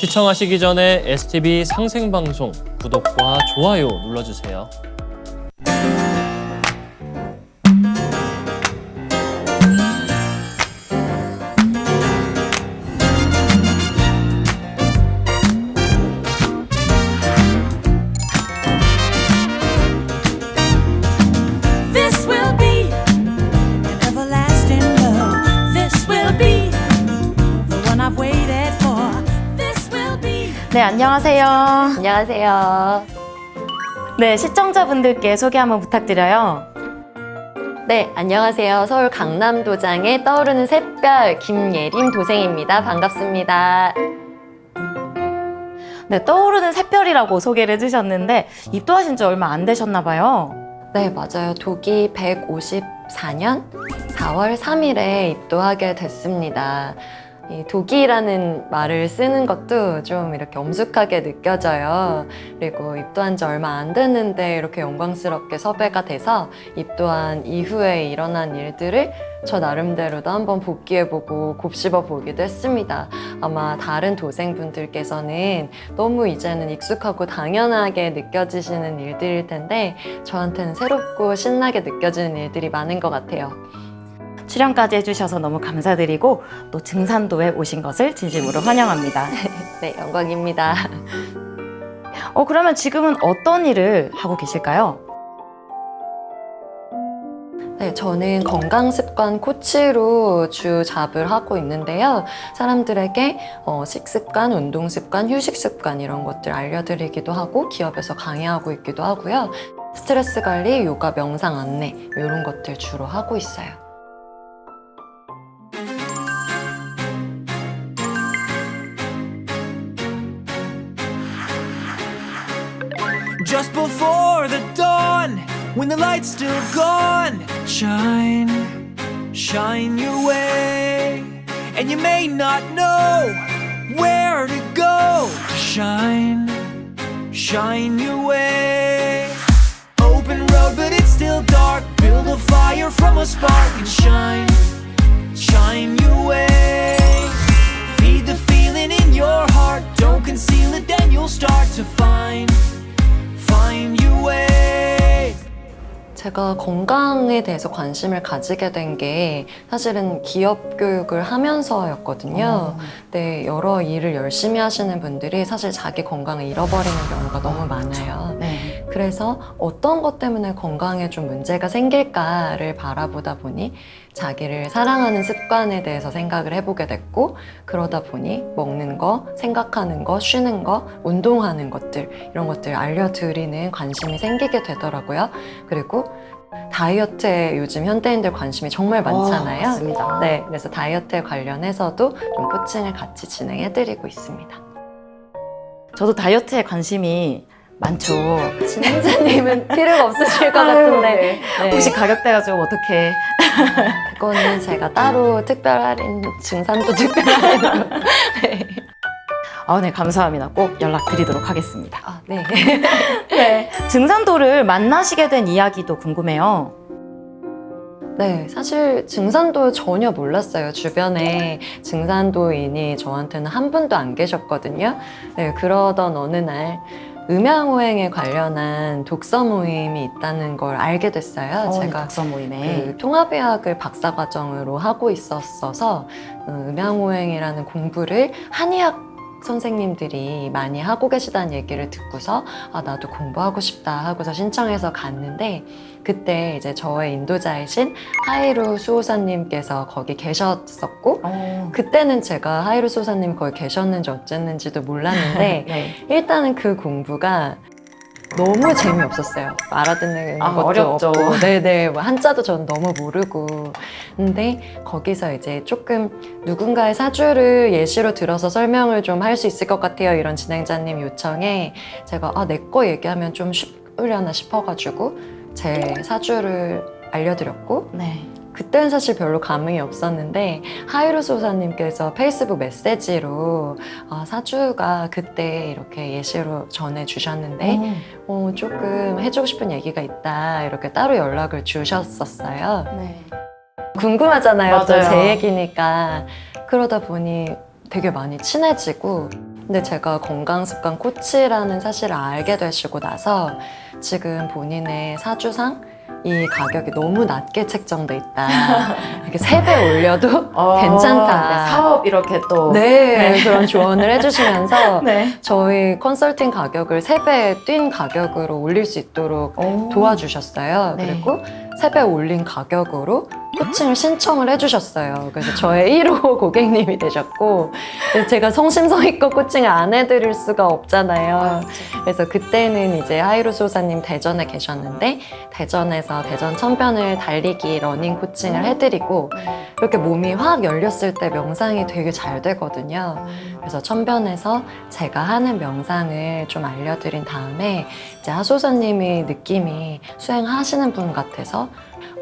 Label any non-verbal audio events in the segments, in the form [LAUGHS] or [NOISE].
시청하시기 전에 STV 상생방송 구독과 좋아요 눌러주세요. 안녕하세요. 안녕하세요. 네, 시청자분들께 소개 한번 부탁드려요. 네, 안녕하세요. 서울 강남도장의 떠오르는 샛별 김예림 도생입니다. 반갑습니다. 네, 떠오르는 샛별이라고 소개를 해주셨는데 입도하신 지 얼마 안 되셨나 봐요. 네, 맞아요. 독이 154년 4월 3일에 입도하게 됐습니다. 이 독이라는 말을 쓰는 것도 좀 이렇게 엄숙하게 느껴져요. 그리고 입도한 지 얼마 안 됐는데 이렇게 영광스럽게 섭외가 돼서 입도한 이후에 일어난 일들을 저 나름대로도 한번 복기해보고 곱씹어 보기도 했습니다. 아마 다른 도생분들께서는 너무 이제는 익숙하고 당연하게 느껴지시는 일들일 텐데 저한테는 새롭고 신나게 느껴지는 일들이 많은 것 같아요. 출연까지 해주셔서 너무 감사드리고 또 증산도에 오신 것을 진심으로 환영합니다. [LAUGHS] 네, 영광입니다. [LAUGHS] 어, 그러면 지금은 어떤 일을 하고 계실까요? 네, 저는 건강습관 코치로 주 잡을 하고 있는데요. 사람들에게 어, 식습관, 운동습관, 휴식습관 이런 것들 알려드리기도 하고 기업에서 강의하고 있기도 하고요. 스트레스 관리, 요가, 명상 안내 이런 것들 주로 하고 있어요. Before the dawn, when the light's still gone, shine, shine your way. And you may not know where to go shine, shine your way. Open road, but it's still dark. Build a fire from a spark and shine, shine your way. Feed the feeling in your heart. Don't conceal it, then you'll start to find. 제가 건강에 대해서 관심을 가지게 된 게 사실은 기업 교육을 하면서였거든요. 근데 여러 일을 열심히 하시는 분들이 사실 자기 건강을 잃어버리는 경우가 너무 많아요. 네. 그래서 어떤 것 때문에 건강에 좀 문제가 생길까를 바라보다 보니 자기를 사랑하는 습관에 대해서 생각을 해보게 됐고 그러다 보니 먹는 거, 생각하는 거, 쉬는 거, 운동하는 것들 이런 것들 알려드리는 관심이 생기게 되더라고요. 그리고 다이어트에 요즘 현대인들 관심이 정말 많잖아요. 어, 맞습니다. 네, 그래서 다이어트에 관련해서도 좀 코칭을 같이 진행해드리고 있습니다. 저도 다이어트에 관심이 많죠. 진행자님은 [LAUGHS] 필요가 없으실 것 아유, 같은데 네. 혹시 가격대가 좀 어떻게? 그거는 제가 따로 특별 할인 증산도 [LAUGHS] 특별 할인으로 네. 아, 네, 감사합니다. 꼭 연락드리도록 하겠습니다. 아, 네. [LAUGHS] 네. 증산도를 만나시게 된 이야기도 궁금해요. 네, 사실 증산도 전혀 몰랐어요. 주변에 증산도인이 저한테는 한 분도 안 계셨거든요. 네, 그러던 어느 날 음양호행에 관련한 독서 모임이 있다는 걸 알게 됐어요. 어, 네, 제가 독서 모임에. 그 통합의학을 박사 과정으로 하고 있었어서 음, 음양오행이라는 공부를 한의학 선생님들이 많이 하고 계시다는 얘기를 듣고서 아 나도 공부하고 싶다 하고서 신청해서 갔는데 그때 이제 저의 인도자이신 하이루 수호사님께서 거기 계셨었고 어. 그때는 제가 하이루 수호사님 거기 계셨는지 어쨌는지도 몰랐는데 [LAUGHS] 네. 일단은 그 공부가 너무 재미없었어요. 알아듣는 아, 것도 어렵죠. 없고, 네네, 뭐 한자도 전 너무 모르고. 근데 거기서 이제 조금 누군가의 사주를 예시로 들어서 설명을 좀 할 수 있을 것 같아요. 이런 진행자님 요청에 제가 아, 내 거 얘기하면 좀 쉽으려나 싶어가지고 제 사주를 알려드렸고, 네. 그때는 사실 별로 감흥이 없었는데 하이루 소사님께서 페이스북 메시지로 아, 사주가 그때 이렇게 예시로 전해주셨는데 어. 어, 조금 해주고 싶은 얘기가 있다 이렇게 따로 연락을 주셨었어요. 네. 궁금하잖아요. 또 맞아요. 제 얘기니까 그러다 보니 되게 많이 친해지고 근데 제가 건강습관 코치라는 사실을 알게 되시고 나서 지금 본인의 사주상 이 가격이 너무 낮게 책정돼 있다. [LAUGHS] 이렇게 세 배 올려도 괜찮다. 네, 사업 이렇게 또. 네, 그런 조언을 해주시면서 [LAUGHS] 네. 저희 컨설팅 가격을 세 배 뛴 가격으로 올릴 수 있도록 오. 도와주셨어요. 네. 그리고 세 배 올린 가격으로 코칭을 신청을 해주셨어요. 그래서 [GASPS] 저의 1호 고객님이 되셨고 제가 성심성의껏 코칭을 안 해드릴 수가 없잖아요. 그래서 그때는 이제 하이루 소사님 대전에 계셨는데 대전에서 대전 천변을 달리기 러닝 코칭을 해드리고 이렇게 몸이 확 열렸을 때 명상이 되게 잘 되거든요. 그래서 천변에서 제가 하는 명상을 좀 알려드린 다음에 이제 하소사님의 느낌이 수행하시는 분 같아서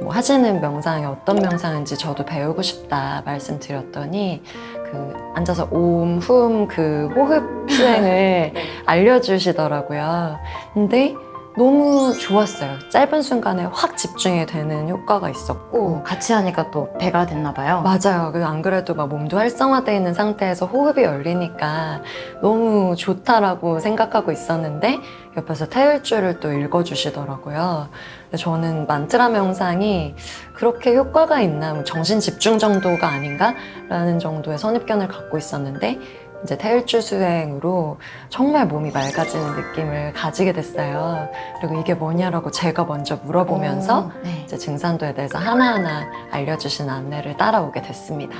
뭐 하시는 명상이 어떤 명상인지 저도 배우고 싶다 말씀드렸더니 그 앉아서 옴, 훔, 그 호흡 수행을 [LAUGHS] 알려주시더라고요. 근데 너무 좋았어요. 짧은 순간에 확 집중이 되는 효과가 있었고 오, 같이 하니까 또 배가 됐나 봐요. 맞아요. 그안 그래도 막 몸도 활성화되어 있는 상태에서 호흡이 열리니까 너무 좋다라고 생각하고 있었는데 옆에서 태일주를 또 읽어주시더라고요. 저는 만트라 명상이 그렇게 효과가 있나, 뭐 정신 집중 정도가 아닌가라는 정도의 선입견을 갖고 있었는데 이제 태일주 수행으로 정말 몸이 맑아지는 느낌을 가지게 됐어요. 그리고 이게 뭐냐라고 제가 먼저 물어보면서 오, 네. 이제 증산도에 대해서 하나하나 알려주신 안내를 따라오게 됐습니다.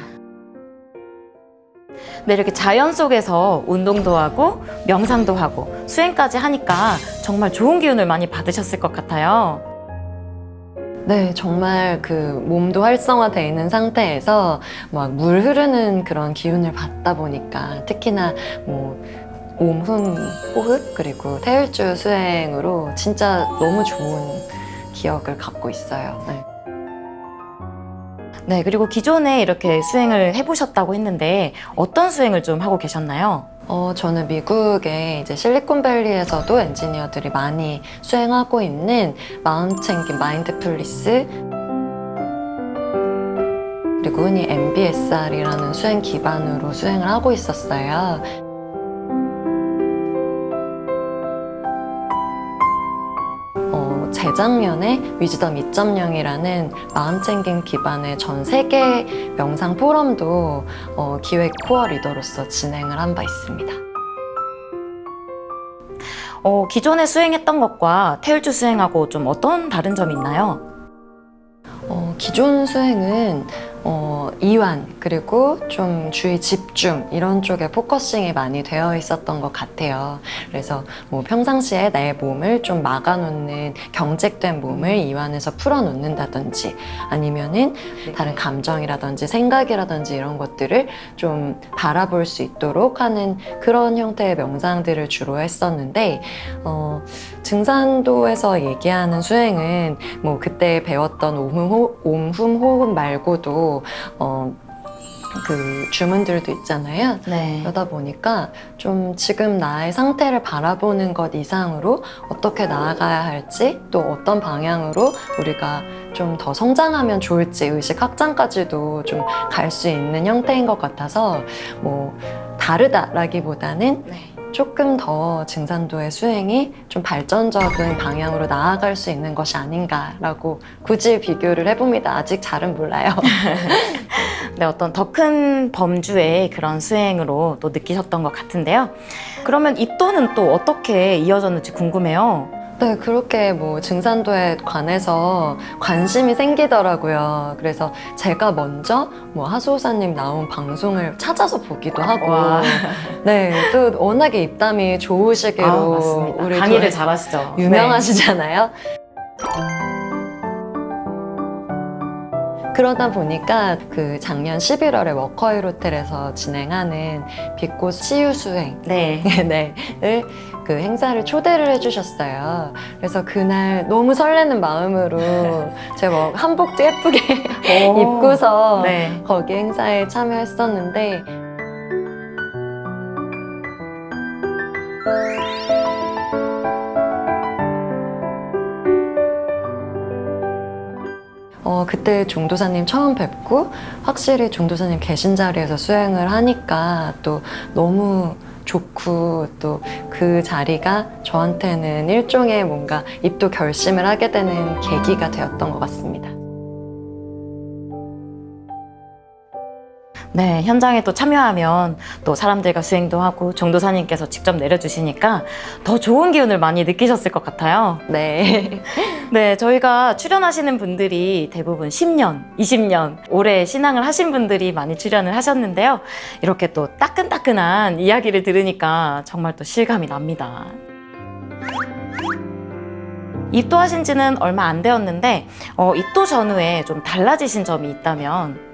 네, 이렇게 자연 속에서 운동도 하고 명상도 하고 수행까지 하니까 정말 좋은 기운을 많이 받으셨을 것 같아요. 네, 정말 그 몸도 활성화되어 있는 상태에서 막 물 흐르는 그런 기운을 받다 보니까 특히나 뭐 몸흠 호흡 그리고 태율주 수행으로 진짜 너무 좋은 기억을 갖고 있어요. 네. 네, 그리고 기존에 이렇게 수행을 해보셨다고 했는데 어떤 수행을 좀 하고 계셨나요? 어, 저는 미국의 이제 실리콘밸리에서도 엔지니어들이 많이 수행하고 있는 마운틴 마인드풀리스 그리고 흔히 MBSR이라는 수행 기반으로 수행을 하고 있었어요. 재작년에 위즈덤 2.0이라는 마음챙김 기반의 전 세계 명상 포럼도 어, 기획 코어 리더로서 진행을 한 바 있습니다. 어, 기존에 수행했던 것과 태율주 수행하고 좀 어떤 다른 점이 있나요? 어, 기존 수행은 어, 이완 그리고 좀 주의 집중 이런 쪽에 포커싱이 많이 되어 있었던 것 같아요. 그래서 뭐 평상시에 내 몸을 좀 막아놓는 경직된 몸을 이완해서 풀어놓는다든지 아니면은 다른 감정이라든지 생각이라든지 이런 것들을 좀 바라볼 수 있도록 하는 그런 형태의 명상들을 주로 했었는데 어, 증산도에서 얘기하는 수행은 뭐 그때 배웠던 옴흠, 호, 옴흠 호흡 말고도 어, 그 주문들도 있잖아요. 네. 그러다 보니까 좀 지금 나의 상태를 바라보는 것 이상으로 어떻게 나아가야 할지 또 어떤 방향으로 우리가 좀 더 성장하면 좋을지 의식 확장까지도 좀 갈 수 있는 형태인 것 같아서 뭐 다르다라기보다는 네. 조금 더 증산도의 수행이 좀 발전적인 방향으로 나아갈 수 있는 것이 아닌가라고 굳이 비교를 해봅니다. 아직 잘은 몰라요. [LAUGHS] 네, 어떤 더 큰 범주의 그런 수행으로 또 느끼셨던 것 같은데요. 그러면 입도는 또 어떻게 이어졌는지 궁금해요. 네, 그렇게 뭐 증산도에 관해서 관심이 생기더라고요. 그래서 제가 먼저 뭐 하수호사님 나온 방송을 찾아서 보기도 하고, 와. 네, 또 워낙에 입담이 좋으시기로 아. 우리 강의를 또 잘하시죠. 유명하시잖아요. 그러다 보니까 그 작년 11월에 워커힐 호텔에서 진행하는 빛꽃 치유 수행 네. [LAUGHS] 네, 을, 그 행사를 초대를 해주셨어요. 그래서 그날 너무 설레는 마음으로 [LAUGHS] 제가 뭐 한복도 예쁘게 오. [LAUGHS] 입고서 네. 거기 행사에 참여했었는데 어, 그때 종도사님 처음 뵙고 확실히 종도사님 계신 자리에서 수행을 하니까 또 너무 좋고 또 그 자리가 저한테는 일종의 뭔가 입도 결심을 하게 되는 계기가 되었던 것 같습니다. 네, 현장에 또 참여하면 또 사람들과 수행도 하고 정도사님께서 직접 내려주시니까 더 좋은 기운을 많이 느끼셨을 것 같아요. 네. [LAUGHS] 네, 저희가 출연하시는 분들이 대부분 10년, 20년, 오래 신앙을 하신 분들이 많이 출연을 하셨는데요. 이렇게 또 따끈따끈한 이야기를 들으니까 정말 또 실감이 납니다. 입도하신 지는 얼마 안 되었는데, 어, 입도 전후에 좀 달라지신 점이 있다면,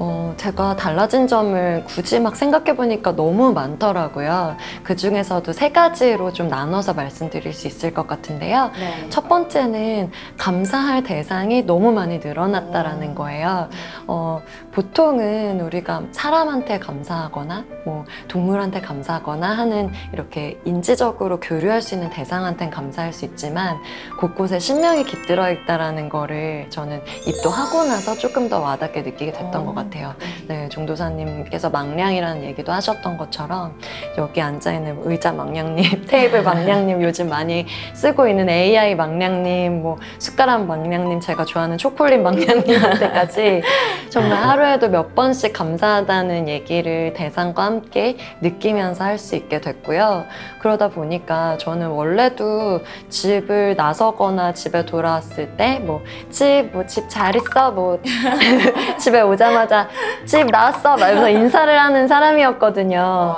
어, 제가 달라진 점을 굳이 막 생각해 보니까 너무 많더라고요. 그 중에서도 세 가지로 좀 나눠서 말씀드릴 수 있을 것 같은데요. 첫 번째는 감사할 대상이 너무 많이 늘어났다라는 거예요. 어, 보통은 우리가 사람한테 감사하거나 뭐 동물한테 감사하거나 하는 이렇게 인지적으로 교류할 수 있는 대상한테는 감사할 수 있지만 곳곳에 신명이 깃들어 있다라는 거를 저는 입도하고 나서 조금 더 와닿게 느끼게 됐던 것 같아요. 네, 종도사님께서 망량이라는 얘기도 하셨던 것처럼 여기 앉아 있는 의자 망량님, [LAUGHS] 테이블 망량님 요즘 많이 쓰고 있는 AI 망량님, 뭐 숟가락 망량님, 제가 좋아하는 초콜릿 망량님한테까지 [LAUGHS] 정말 하루 에도 몇 번씩 감사하다는 얘기를 대상과 함께 느끼면서 할 수 있게 됐고요. 그러다 보니까 저는 원래도 집을 나서거나 집에 돌아왔을 때 뭐 집 뭐 집 잘 있어 뭐 [LAUGHS] 집에 오자마자 집 나왔어 막 이러면서 인사를 하는 사람이었거든요.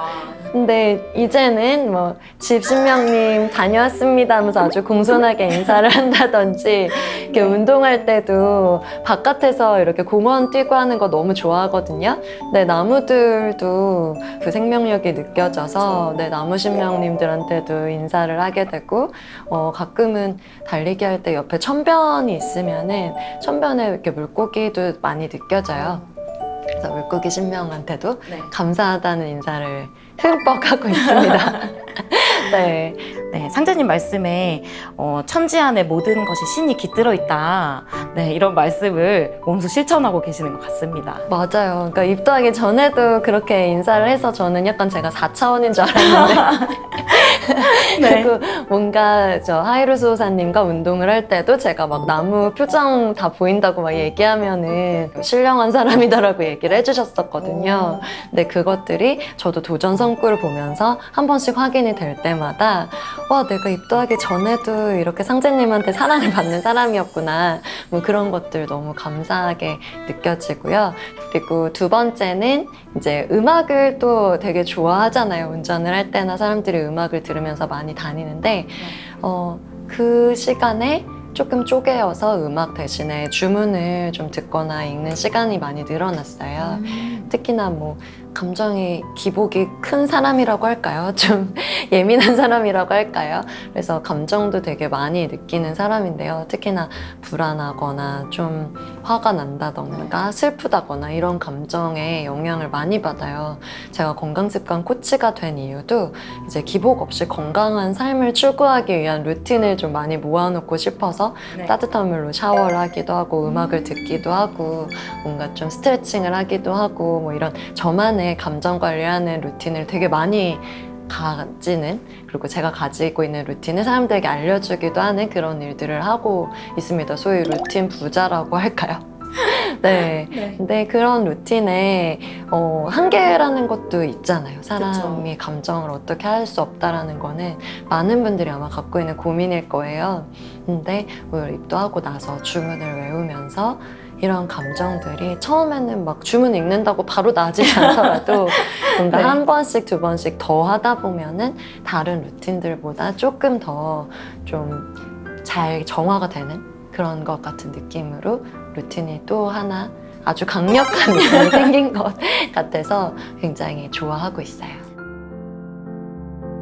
근데 이제는 뭐 집신명님 다녀왔습니다 하면서 아주 공손하게 인사를 [LAUGHS] 한다든지 이렇게 운동할 때도 바깥에서 이렇게 공원 뛰고 하는 거 너무 좋아하거든요. 네, 나무들도 그 생명력이 느껴져서 네, 나무신명님들한테도 인사를 하게 되고 어, 가끔은 달리기 할 때 옆에 천변이 있으면은 천변에 이렇게 물고기도 많이 느껴져요. 그래서 물고기 신명한테도 네. 감사하다는 인사를 흠뻑 하고 있습니다. [LAUGHS] 네. 네, 상자님 말씀에 어, 천지 안에 모든 것이 신이 깃들어 있다. 네, 이런 말씀을 몸소 실천하고 계시는 것 같습니다. 맞아요. 그러니까 입도하기 전에도 그렇게 인사를 해서 저는 약간 제가 4차원인 줄 알았는데. [LAUGHS] 네. [LAUGHS] 그리고 뭔가 저 하이루스호사님과 운동을 할 때도 제가 막 나무 표정 다 보인다고 막 얘기하면은 신령한 사람이다라고 얘기를 해주셨었거든요. 근데 그것들이 저도 도전 성구를 보면서 한 번씩 확인이 될 때마다 와, 내가 입도하기 전에도 이렇게 상제님한테 사랑을 [LAUGHS] 받는 사람이었구나. 뭐 그런 것들 너무 감사하게 느껴지고요. 그리고 두 번째는 이제 음악을 또 되게 좋아하잖아요. 운전을 할 때나 사람들이 음악을 들으면서 많이 다니는데, 어, 그 시간에 조금 쪼개어서 음악 대신에 주문을 좀 듣거나 읽는 시간이 많이 늘어났어요. 특히나 뭐 감정이 기복이 큰 사람이라고 할까요? [LAUGHS] 좀 예민한 사람이라고 할까요? 그래서 감정도 되게 많이 느끼는 사람인데요. 특히나 불안하거나 좀 화가 난다던가 슬프다거나 이런 감정에 영향을 많이 받아요. 제가 건강습관 코치가 된 이유도 이제 기복 없이 건강한 삶을 추구하기 위한 루틴을 좀 많이 모아놓고 싶어서 네. 따뜻한 물로 샤워를 하기도 하고 음악을 듣기도 하고 뭔가 좀 스트레칭을 하기도 하고 뭐 이런 저만의 감정 관리하는 루틴을 되게 많이 가지는 그리고 제가 가지고 있는 루틴을 사람들에게 알려주기도 하는 그런 일들을 하고 있습니다. 소위 루틴 부자라고 할까요? [LAUGHS] 네. 근데 그런 루틴에 어, 한계라는 것도 있잖아요. 사람이 감정을 어떻게 할 수 없다라는 거는 많은 분들이 아마 갖고 있는 고민일 거예요. 근데 오늘 입도하고 나서 주문을 외우면서 이런 감정들이 처음에는 막 주문 읽는다고 바로 나아지지 않더라도 [LAUGHS] 뭔가 네. 한 번씩 두 번씩 더 하다 보면은 다른 루틴들보다 조금 더 좀 잘 정화가 되는 그런 것 같은 느낌으로 루틴이 또 하나 아주 강력한 [LAUGHS] 루틴이 생긴 것 같아서 굉장히 좋아하고 있어요.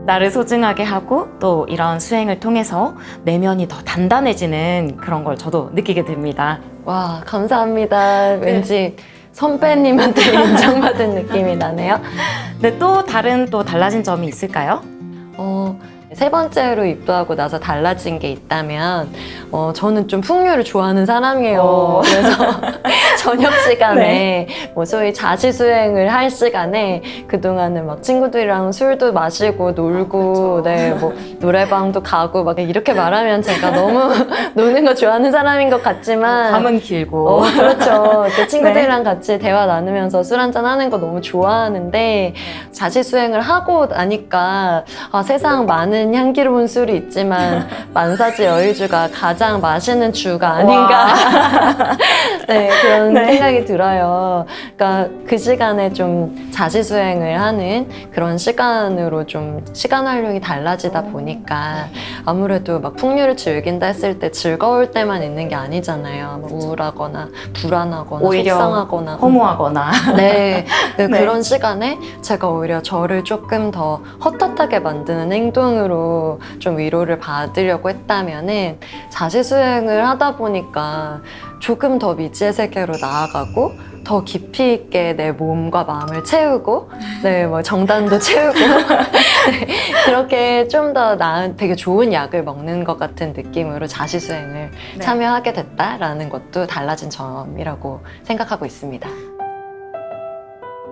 나를 소중하게 하고 또 이런 수행을 통해서 내면이 더 단단해지는 그런 걸 저도 느끼게 됩니다. 와, 감사합니다. 왠지 선배님한테 [LAUGHS] 인정받은 느낌이 나네요. 근데 또 다른 또 달라진 점이 있을까요? 어, 세 번째로 입도하고 나서 달라진 게 있다면 어, 저는 좀 풍류를 좋아하는 사람이에요. 어. 그래서 [LAUGHS] 저녁 시간에 뭐 소위 자취수행을 할 시간에 그동안은 막 친구들이랑 술도 마시고 놀고 네, 뭐 노래방도 가고 막 이렇게 말하면 제가 너무 [LAUGHS] 노는 거 좋아하는 사람인 것 같지만 밤은 길고. 어, 그렇죠. 그 [LAUGHS] 친구들이랑 같이 대화 나누면서 술 한잔 하는 거 너무 좋아하는데 자취수행을 하고 나니까 아, 세상 많은 향기로운 술이 있지만 [LAUGHS] 만사지 여의주가 가장 맛있는 주가 아닌가. [LAUGHS] 네, 그런 네. 생각이 들어요. 그러니까 그 시간에 좀 자취수행을 하는 그런 시간으로 좀 시간 활용이 달라지다 보니까 아무래도 막 풍류를 즐긴다 했을 때 즐거울 때만 있는 게 아니잖아요. 막 우울하거나 불안하거나 오히려 속상하거나 허무하거나. 네, 그 [LAUGHS] 네. 그런 시간에 제가 오히려 저를 조금 더 헛헛하게 만드는 행동으로 좀 위로를 받으려고 했다면은 자시수행을 하다 보니까 조금 더 미지의 세계로 나아가고 더 깊이 있게 내 몸과 마음을 채우고 네, 뭐 정단도 채우고 네, [LAUGHS] 그렇게 좀 더 나은 되게 좋은 약을 먹는 것 같은 느낌으로 자시 수행을 네. 참여하게 됐다라는 것도 달라진 점이라고 생각하고 있습니다.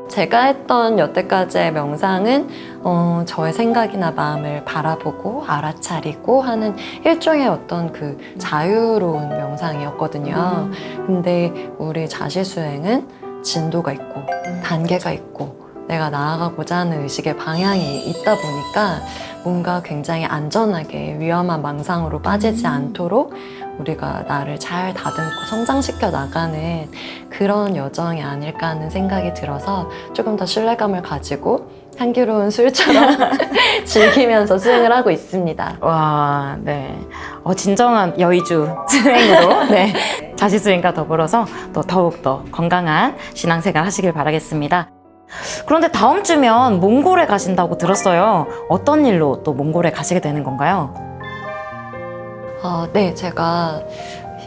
제가 했던 여태까지의 명상은 어, 저의 생각이나 마음을 바라보고 알아차리고 하는 일종의 어떤 그 자유로운 명상이었거든요. 근데 우리 자시 수행은 진도가 있고 단계가 있고 내가 나아가고자 하는 의식의 방향이 있다 보니까 뭔가 굉장히 안전하게 위험한 망상으로 빠지지 않도록 우리가 나를 잘 다듬고 성장시켜 나가는 그런 여정이 아닐까 하는 생각이 들어서 조금 더 신뢰감을 가지고 향기로운 술처럼 [LAUGHS] 즐기면서 수행을 하고 있습니다. 와, 네. 어, 진정한 여의주 수행으로, [LAUGHS] 네. 자시 수행과 더불어서 또 더욱더 건강한 신앙생활 하시길 바라겠습니다. 그런데 다음 주면 몽골에 가신다고 들었어요. 어떤 일로 또 몽골에 가시게 되는 건가요? 어, 네, 제가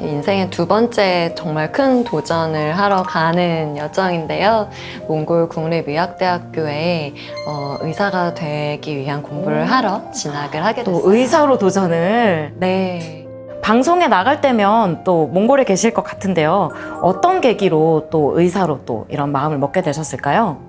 인생의 두 번째 정말 큰 도전을 하러 가는 여정인데요. 몽골 국립의학대학교에 어, 의사가 되기 위한 공부를 하러 진학을 하게 또 됐어요. 의사로 도전을 네. 방송에 나갈 때면 또 몽골에 계실 것 같은데요. 어떤 계기로 또 의사로 또 이런 마음을 먹게 되셨을까요?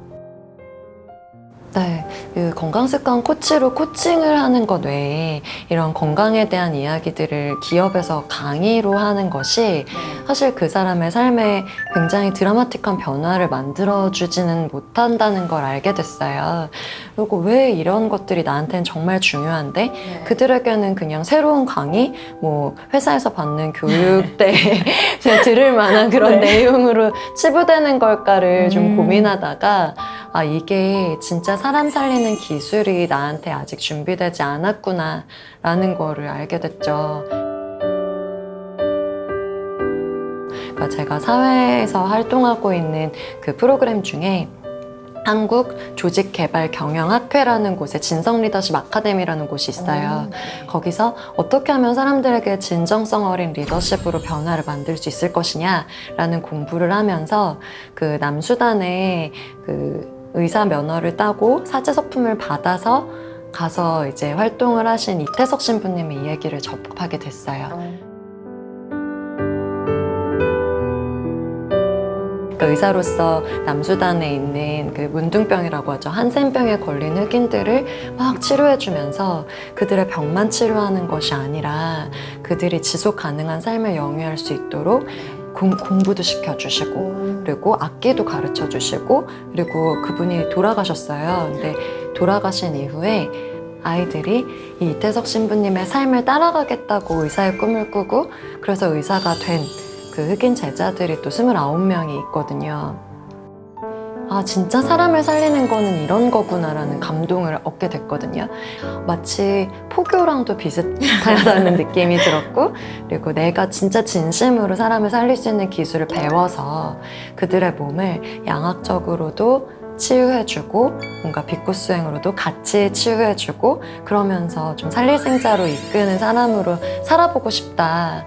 네, 그 건강습관 코치로 코칭을 하는 것 외에 이런 건강에 대한 이야기들을 기업에서 강의로 하는 것이 사실 그 사람의 삶에 굉장히 드라마틱한 변화를 만들어주지는 못한다는 걸 알게 됐어요. 그리고 왜 이런 것들이 나한테는 정말 중요한데 그들에게는 그냥 새로운 강의, 뭐 회사에서 받는 교육 때 [LAUGHS] 들을 만한 그런 네. 내용으로 치부되는 걸까를 좀 음. 고민하다가 아, 이게 진짜 사람 살리는 기술이 나한테 아직 준비되지 않았구나, 라는 거를 알게 됐죠. 그러니까 제가 사회에서 활동하고 있는 그 프로그램 중에 한국 조직개발경영학회라는 곳에 진성 리더십 아카데미라는 곳이 있어요. 거기서 어떻게 하면 사람들에게 진정성 어린 리더십으로 변화를 만들 수 있을 것이냐라는 공부를 하면서 그 남수단에 그 의사 면허를 따고 사제 서품을 받아서 가서 이제 활동을 하신 이태석 신부님의 이야기를 접하게 됐어요. 그러니까 의사로서 남수단에 있는 그 문둥병이라고 하죠. 한센병에 걸린 흑인들을 막 치료해주면서 그들의 병만 치료하는 것이 아니라 그들이 지속 가능한 삶을 영위할 수 있도록 공, 공부도 시켜주시고 그리고 악기도 가르쳐 주시고 그리고 그분이 돌아가셨어요. 근데 돌아가신 이후에 아이들이 이 이태석 신부님의 삶을 따라가겠다고 의사의 꿈을 꾸고 그래서 의사가 된 그 흑인 제자들이 또 29명이 있거든요. 아, 진짜 사람을 살리는 거는 이런 거구나라는 감동을 얻게 됐거든요. 마치 포교랑도 비슷하다는 [LAUGHS] 느낌이 들었고, 그리고 내가 진짜 진심으로 사람을 살릴 수 있는 기술을 배워서 그들의 몸을 양학적으로도 치유해주고, 뭔가 빅구 수행으로도 같이 치유해주고, 그러면서 좀 살릴 생자로 이끄는 사람으로 살아보고 싶다.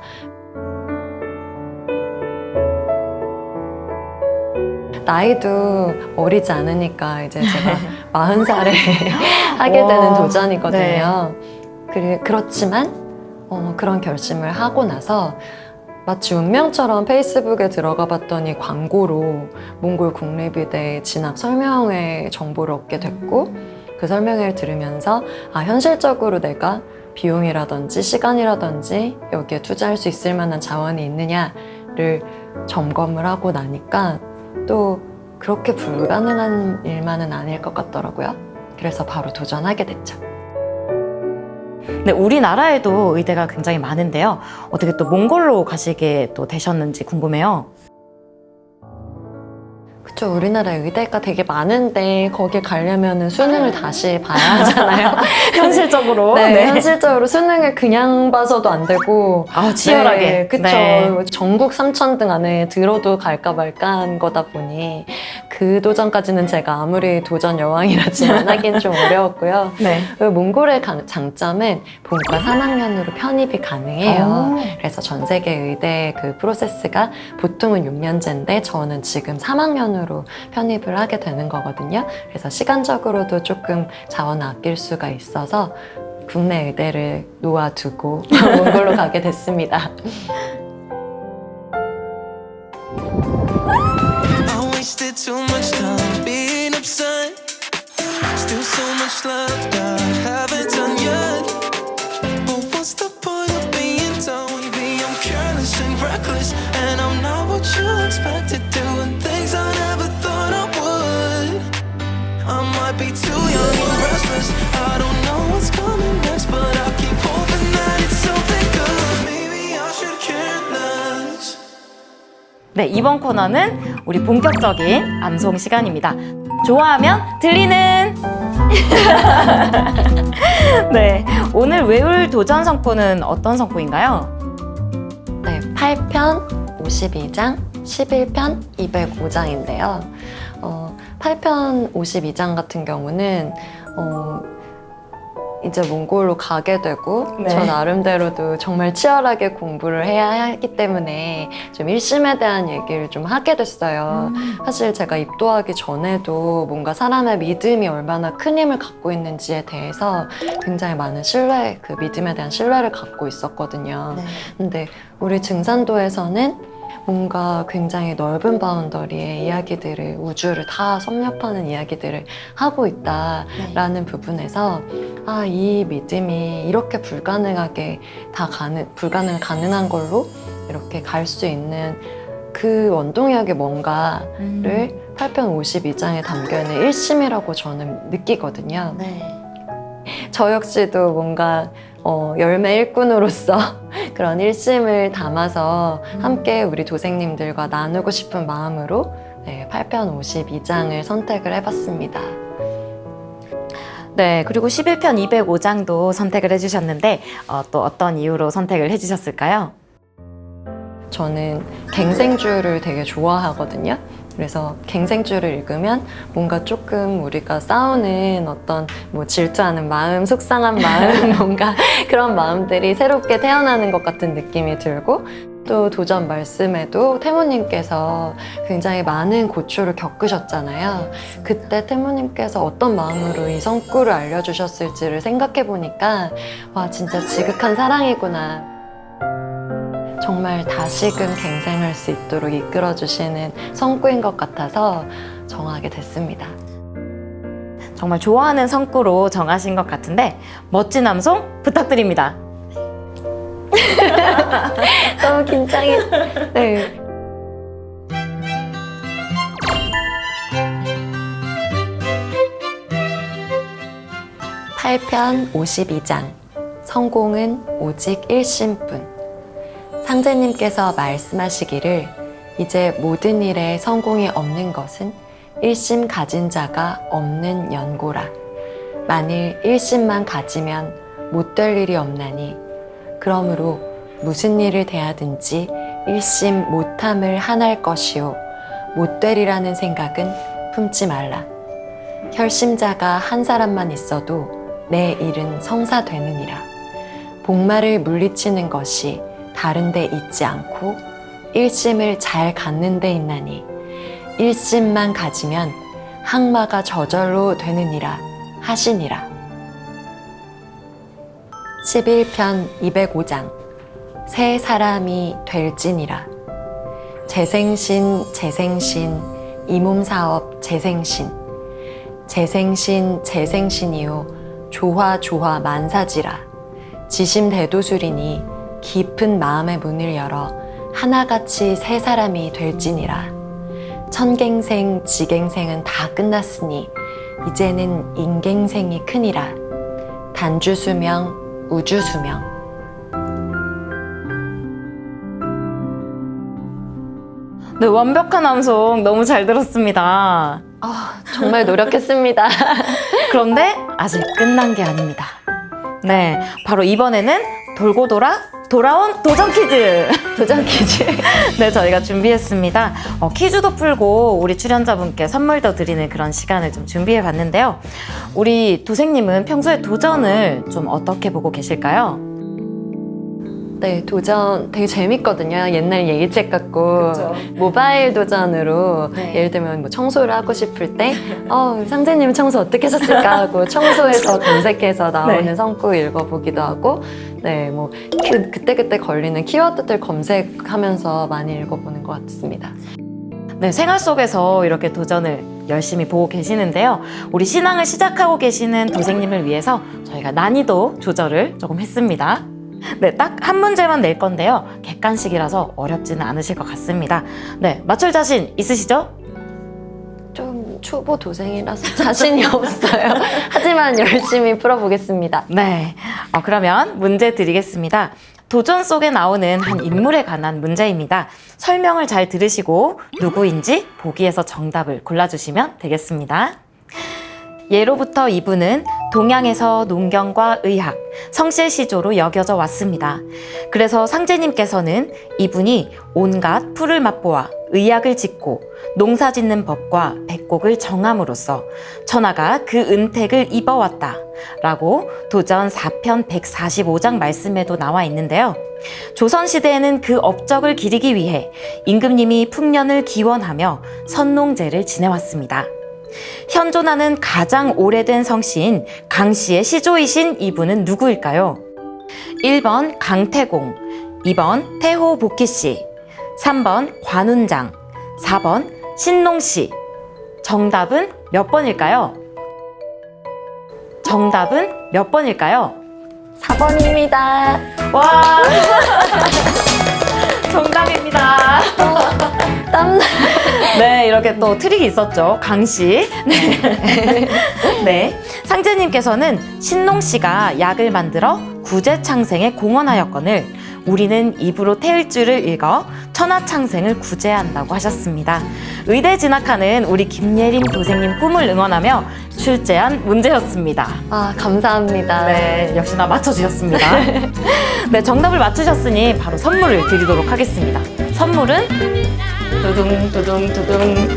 나이도 어리지 않으니까 이제 제가 [LAUGHS] 마흔 살에 [LAUGHS] 하게 되는 와, 도전이거든요. 그래, 그렇지만 어, 그런 결심을 하고 나서 마치 운명처럼 페이스북에 들어가 봤더니 광고로 몽골 국립의대 진학 설명회 정보를 얻게 됐고 그 설명회를 들으면서 아 현실적으로 내가 비용이라든지 시간이라든지 여기에 투자할 수 있을 만한 자원이 있느냐를 점검을 하고 나니까 또 그렇게 불가능한 일만은 아닐 것 같더라고요. 그래서 바로 도전하게 됐죠. 네, 우리나라에도 의대가 굉장히 많은데요. 어떻게 또 몽골로 가시게 또 되셨는지 궁금해요. 그쵸, 우리나라 의대가 되게 많은데 거기 가려면 수능을 다시 봐야 하잖아요. [LAUGHS] 현실적으로. 네, 현실적으로 수능을 그냥 봐서도 안 되고 아, 치열하게. 네, 그쵸. 네. 전국 3천 등 안에 들어도 갈까 말까 한 거다 보니 그 도전까지는 제가 아무리 도전 여왕이라지만 [LAUGHS] 하긴 좀 어려웠고요. 네. 그 몽골의 강- 장점은 본과 3학년으로 편입이 가능해요. 그래서 전 세계 의대 그 프로세스가 보통은 6년제인데 저는 지금 3학년으로 편입을 하게 되는 거거든요. 그래서 시간적으로도 조금 자원을 아낄 수가 있어서 국내 의대를 놓아두고 [LAUGHS] 몽골로 가게 됐습니다. 네, 이번 코너는 우리 본격적인 암송 시간입니다. 좋아하면 들리는. [LAUGHS] 네, 오늘 외울 도전 성구는 어떤 성구인가요? 네, 8편 52장, 11편 205장인데요. 어, 8편 52장 같은 경우는 어, 이제 몽골로 가게 되고 네. 저 나름대로도 정말 치열하게 공부를 해야 하기 때문에 좀 일심에 대한 얘기를 좀 하게 됐어요. 사실 제가 입도하기 전에도 뭔가 사람의 믿음이 얼마나 큰 힘을 갖고 있는지에 대해서 굉장히 많은 신뢰, 그 믿음에 대한 신뢰를 갖고 있었거든요. 근데 우리 증산도에서는 뭔가 굉장히 넓은 바운더리의 이야기들을 우주를 다 섭렵하는 이야기들을 하고 있다라는 부분에서 아 이 믿음이 이렇게 불가능하게 다 가능 불가능 가능한 걸로 이렇게 갈 수 있는 그 원동력이 뭔가를 8편 52장에 담겨 있는 일심이라고 저는 느끼거든요. 네. 저 역시도 뭔가 어, 열매 일꾼으로서 [LAUGHS] 그런 일심을 담아서 함께 우리 도생님들과 나누고 싶은 마음으로 네, 8편 52장을 선택을 해봤습니다. 네, 그리고 11편 205장도 선택을 해주셨는데, 어, 또 어떤 이유로 선택을 해주셨을까요? 저는 갱생주를 되게 좋아하거든요. 그래서 갱생주를 읽으면 뭔가 조금 우리가 싸우는 어떤 뭐 질투하는 마음, 속상한 마음, [LAUGHS] 뭔가 그런 마음들이 새롭게 태어나는 것 같은 느낌이 들고 또 도전 말씀에도 태모님께서 굉장히 많은 고초를 겪으셨잖아요. 그때 태모님께서 어떤 마음으로 이 성구를 알려주셨을지를 생각해 보니까 와, 진짜 지극한 사랑이구나. 정말 다시금 갱생할 수 있도록 이끌어주시는 성구인 것 같아서 정하게 됐습니다. 정말 좋아하는 성구로 정하신 것 같은데, 멋진 암송 부탁드립니다. [LAUGHS] 너무 긴장해. 네. 팔편 52장 성공은 오직 일심뿐 상제님께서 말씀하시기를 이제 모든 일에 성공이 없는 것은 일심 가진 자가 없는 연고라 만일 일심만 가지면 못 될 일이 없나니 그러므로 무슨 일을 대하든지 일심 못함을 한할 것이요 못 되리라는 생각은 품지 말라. 혈심자가 한 사람만 있어도 내 일은 성사되느니라. 복마를 물리치는 것이 다른 데 있지 않고 일심을 잘 갖는 데 있나니 일심만 가지면 항마가 저절로 되느니라 하시니라. 11편 205장 새 사람이 될지니라. 재생신 재생신 이 몸 사업 재생신. 재생신 재생신이요 조화 조화 만사지라. 지심 대도술이니 깊은 마음의 문을 열어 하나같이 새 사람이 될지니라 천갱생 지갱생은 다 끝났으니 이제는 인갱생이 크니라 단주수명 우주수명 네, 완벽한 암송 너무 잘 들었습니다. 아, 정말 노력했습니다. [LAUGHS] 그런데 아직 끝난 게 아닙니다. 네, 바로 이번에는 돌고 돌아 돌아온 도전 퀴즈. [LAUGHS] 도전 퀴즈. 네, 저희가 준비했습니다. 어, 퀴즈도 풀고 우리 출연자분께 선물도 드리는 그런 시간을 좀 준비해 봤는데요. 우리 도생님은 평소에 도전을 좀 어떻게 보고 계실까요? 네, 도전 되게 재밌거든요. 옛날 예기책 같고 모바일 도전으로 네. 예를 들면 뭐 청소를 하고 싶을 때 어, 상재님 청소 어떻게 하셨을까 하고 청소해서 [LAUGHS] 검색해서 나오는 네. 성구 읽어보기도 하고 네, 뭐 그, 그때그때 걸리는 키워드들 검색하면서 많이 읽어보는 것 같습니다. 네, 생활 속에서 이렇게 도전을 열심히 보고 계시는데요. 우리 신앙을 시작하고 계시는 도생님을 위해서 저희가 난이도 조절을 조금 했습니다. 네, 딱 한 문제만 낼 건데요. 객관식이라서 어렵지는 않으실 것 같습니다. 네, 맞출 자신 있으시죠? 좀 초보 도생이라서 [LAUGHS] 자신이 없어요. 하지만 열심히 풀어보겠습니다. 네. 어, 그러면 문제 드리겠습니다. 도전 속에 나오는 한 인물에 관한 문제입니다. 설명을 잘 들으시고 누구인지 보기에서 정답을 골라주시면 되겠습니다. 예로부터 이분은 동양에서 농경과 의학, 성실시조로 여겨져 왔습니다. 그래서 상제님께서는 이분이 온갖 풀을 맛보아 의학을 짓고 농사 짓는 법과 백곡을 정함으로써 천하가 그 은택을 입어왔다. 라고 도전 4편 145장 말씀에도 나와 있는데요. 조선시대에는 그 업적을 기리기 위해 임금님이 풍년을 기원하며 선농제를 지내왔습니다. 현존하는 가장 오래된 성씨인 강씨의 시조이신 이분은 누구일까요? 1번 강태공, 2번 태호 복희씨, 3번 관운장, 4번 신농씨. 정답은 몇 번일까요? 정답은 몇 번일까요? 4번입니다. 와! [LAUGHS] 정답입니다. 땀 네, 이렇게 또 트릭이 있었죠. 강씨. 네. [LAUGHS] 네. 상제님께서는 신농 씨가 약을 만들어 구제창생에 공헌하였거늘 우리는 입으로 태울 줄을 읽어 천하창생을 구제한다고 하셨습니다. 의대 진학하는 우리 김예림 도생님 꿈을 응원하며 출제한 문제였습니다. 아, 감사합니다. 네, 역시나 맞춰주셨습니다. 네, 정답을 맞추셨으니 바로 선물을 드리도록 하겠습니다. 선물은 두둥 두둥 두둥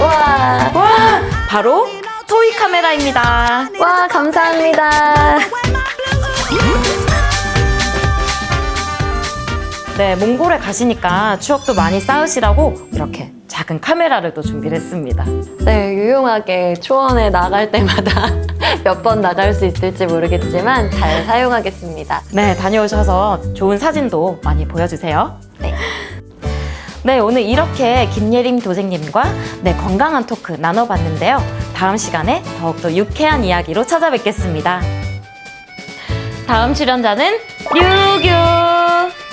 와, 와 바로 토이 카메라입니다. 와, 감사합니다. 네, 몽골에 가시니까 추억도 많이 쌓으시라고 이렇게 작은 카메라를 또 준비를 했습니다. 네, 유용하게 초원에 나갈 때마다 [LAUGHS] 몇 번 나갈 수 있을지 모르겠지만 잘 사용하겠습니다. 네, 다녀오셔서 좋은 사진도 많이 보여주세요. 네. 네, 오늘 이렇게 김예림 도생님과 네, 건강한 토크 나눠봤는데요. 다음 시간에 더욱더 유쾌한 이야기로 찾아뵙겠습니다. 다음 출연자는 류규!